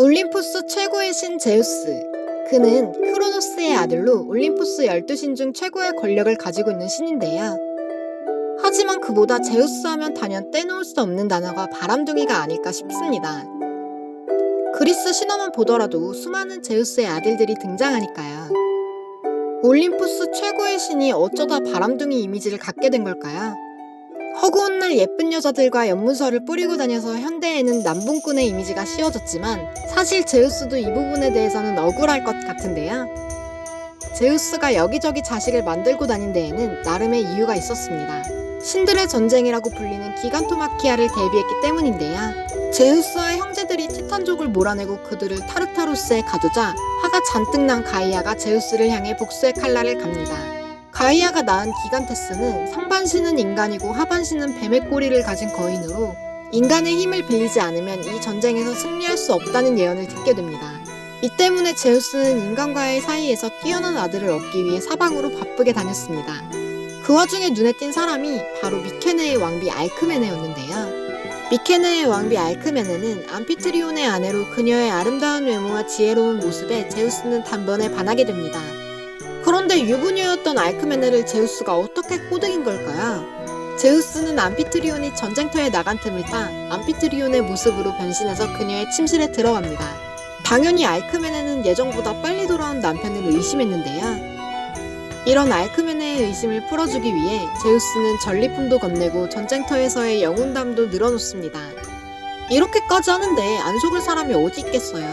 올림포스 최고의 신 제우스. 그는 크로노스의 아들로 올림포스 12신 중 최고의 권력을 가지고 있는 신인데요. 하지만 그보다 제우스 하면 단연 떼놓을 수 없는 단어가 바람둥이가 아닐까 싶습니다. 그리스 신화만 보더라도 수많은 제우스의 아들들이 등장하니까요. 올림포스 최고의 신이 어쩌다 바람둥이 이미지를 갖게 된 걸까요? 허구한 날 예쁜 여자들과 연문서를 뿌리고 다녀서 현대에는 남분꾼의 이미지가 씌워졌지만 사실 제우스도 이 부분에 대해서는 억울할 것 같은데요. 제우스가 여기저기 자식을 만들고 다닌 데에는 나름의 이유가 있었습니다. 신들의 전쟁이라고 불리는 기간토마키아를 대비했기 때문인데요. 제우스와 형제들이 티탄족을 몰아내고 그들을 타르타로스에 가두자 화가 잔뜩 난 가이아가 제우스를 향해 복수의 칼날을 갑니다. 가이아가 낳은 기간테스는 상반신은 인간이고 하반신은 뱀의 꼬리를 가진 거인으로 인간의 힘을 빌리지 않으면 이 전쟁에서 승리할 수 없다는 예언을 듣게 됩니다. 이 때문에 제우스는 인간과의 사이에서 뛰어난 아들을 얻기 위해 사방으로 바쁘게 다녔습니다. 그 와중에 눈에 띈 사람이 바로 미케네의 왕비 알크메네였는데요. 미케네의 왕비 알크메네는 암피트리온의 아내로 그녀의 아름다운 외모와 지혜로운 모습에 제우스는 단번에 반하게 됩니다. 그런데 유부녀였던 알크메네를 제우스가 어떻게 꼬드긴 걸까요? 제우스는 암피트리온이 전쟁터에 나간 틈을 타 암피트리온의 모습으로 변신해서 그녀의 침실에 들어갑니다. 당연히 알크메네는 예정보다 빨리 돌아온 남편을 의심했는데요. 이런 알크메네의 의심을 풀어주기 위해 제우스는 전리품도 건네고 전쟁터에서의 영웅담도 늘어놓습니다. 이렇게까지 하는데 안 속을 사람이 어디 있겠어요.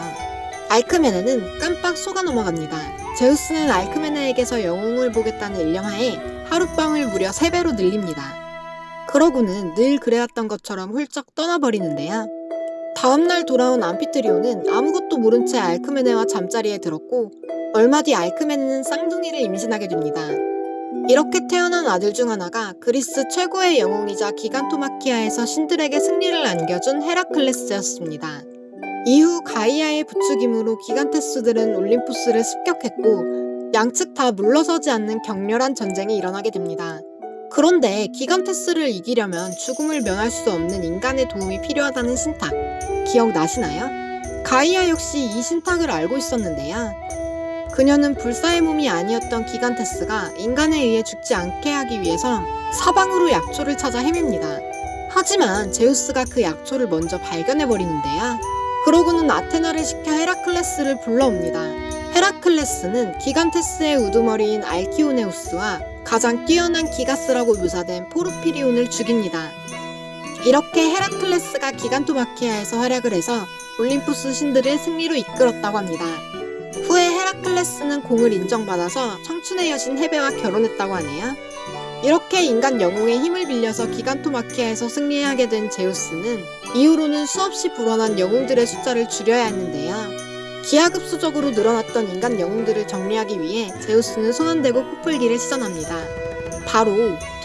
알크메네는 깜빡 속아 넘어갑니다. 제우스는 알크메네에게서 영웅을 보겠다는 일념하에 하룻밤을 무려 3배로 늘립니다. 그러고는 늘 그래왔던 것처럼 훌쩍 떠나버리는데요. 다음날 돌아온 암피트리오는 아무것도 모른 채 알크메네와 잠자리에 들었고 얼마 뒤 알크메네는 쌍둥이를 임신하게 됩니다. 이렇게 태어난 아들 중 하나가 그리스 최고의 영웅이자 기간토마키아에서 신들에게 승리를 안겨준 헤라클레스였습니다. 이후 가이아의 부추김으로 기간테스들은 올림푸스를 습격했고 양측 다 물러서지 않는 격렬한 전쟁이 일어나게 됩니다. 그런데 기간테스를 이기려면 죽음을 면할 수 없는 인간의 도움이 필요하다는 신탁 기억나시나요? 가이아 역시 이 신탁을 알고 있었는데요. 그녀는 불사의 몸이 아니었던 기간테스가 인간에 의해 죽지 않게 하기 위해서 사방으로 약초를 찾아 헤맵니다. 하지만 제우스가 그 약초를 먼저 발견해버리는데요. 그러고는 아테나를 시켜 헤라클레스를 불러옵니다. 헤라클레스는 기간테스의 우두머리인 알키오네우스와 가장 뛰어난 기가스라고 묘사된 포르피리온을 죽입니다. 이렇게 헤라클레스가 기간토마키아에서 활약을 해서 올림푸스 신들을 승리로 이끌었다고 합니다. 후에 헤라클레스는 공을 인정받아서 청춘의 여신 헤베와 결혼했다고 하네요. 이렇게 인간 영웅의 힘을 빌려서 기간토마키아에서 승리하게 된 제우스는 이후로는 수없이 불어난 영웅들의 숫자를 줄여야 했는데요. 기하급수적으로 늘어났던 인간 영웅들을 정리하기 위해 제우스는 손안대고 코풀기를 시전합니다. 바로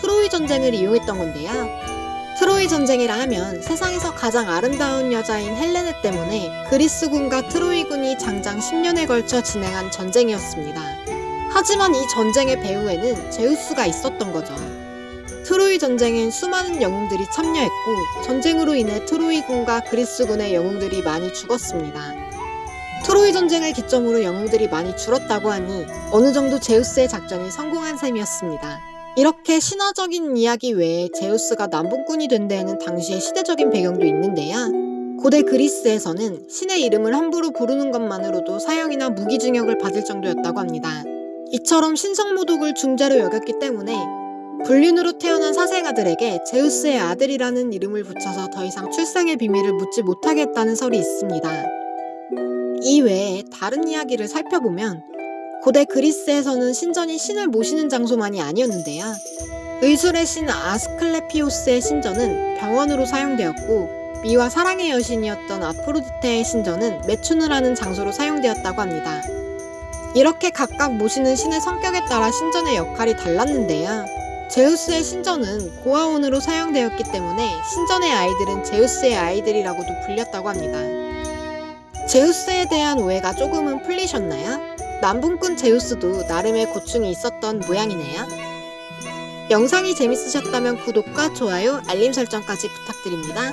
트로이 전쟁을 이용했던 건데요. 트로이 전쟁이라 하면 세상에서 가장 아름다운 여자인 헬레네 때문에 그리스군과 트로이군이 장장 10년에 걸쳐 진행한 전쟁이었습니다. 하지만 이 전쟁의 배후에는 제우스가 있었던 거죠. 트로이 전쟁엔 수많은 영웅들이 참여했고 전쟁으로 인해 트로이군과 그리스군의 영웅들이 많이 죽었습니다. 트로이 전쟁을 기점으로 영웅들이 많이 줄었다고 하니 어느 정도 제우스의 작전이 성공한 셈이었습니다. 이렇게 신화적인 이야기 외에 제우스가 남북군이 된 데에는 당시의 시대적인 배경도 있는데요. 고대 그리스에서는 신의 이름을 함부로 부르는 것만으로도 사형이나 무기징역을 받을 정도였다고 합니다. 이처럼 신성모독을 중죄로 여겼기 때문에 불륜으로 태어난 사생아들에게 제우스의 아들이라는 이름을 붙여서 더 이상 출생의 비밀을 묻지 못하게 했다는 설이 있습니다. 이 외에 다른 이야기를 살펴보면 고대 그리스에서는 신전이 신을 모시는 장소만이 아니었는데요. 의술의 신 아스클레피오스의 신전은 병원으로 사용되었고 미와 사랑의 여신이었던 아프로디테의 신전은 매춘을 하는 장소로 사용되었다고 합니다. 이렇게 각각 모시는 신의 성격에 따라 신전의 역할이 달랐는데요. 제우스의 신전은 고아원으로 사용되었기 때문에 신전의 아이들은 제우스의 아이들이라고도 불렸다고 합니다. 제우스에 대한 오해가 조금은 풀리셨나요? 남분꾼 제우스도 나름의 고충이 있었던 모양이네요. 영상이 재밌으셨다면 구독과 좋아요, 알림 설정까지 부탁드립니다.